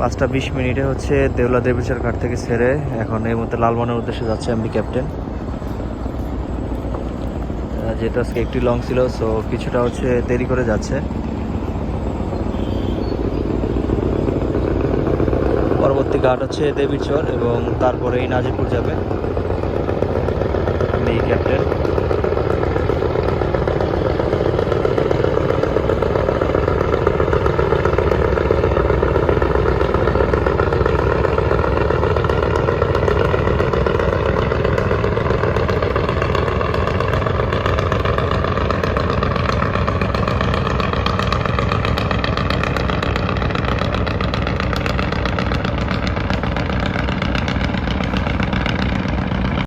পাঁচটা বিশ মিনিটে হচ্ছে দেউলা দেবীচর ঘাট থেকে ছেড়ে এখন এই মধ্যে লালমনের উদ্দেশ্যে যাচ্ছে এমবি ক্যাপ্টেন। যেহেতু আজকে একটি লং ছিল সো কিছুটা হচ্ছে দেরি করে যাচ্ছে। পরবর্তী ঘাট হচ্ছে দেবীচর এবং তারপরেই নাজিপুর যাবে।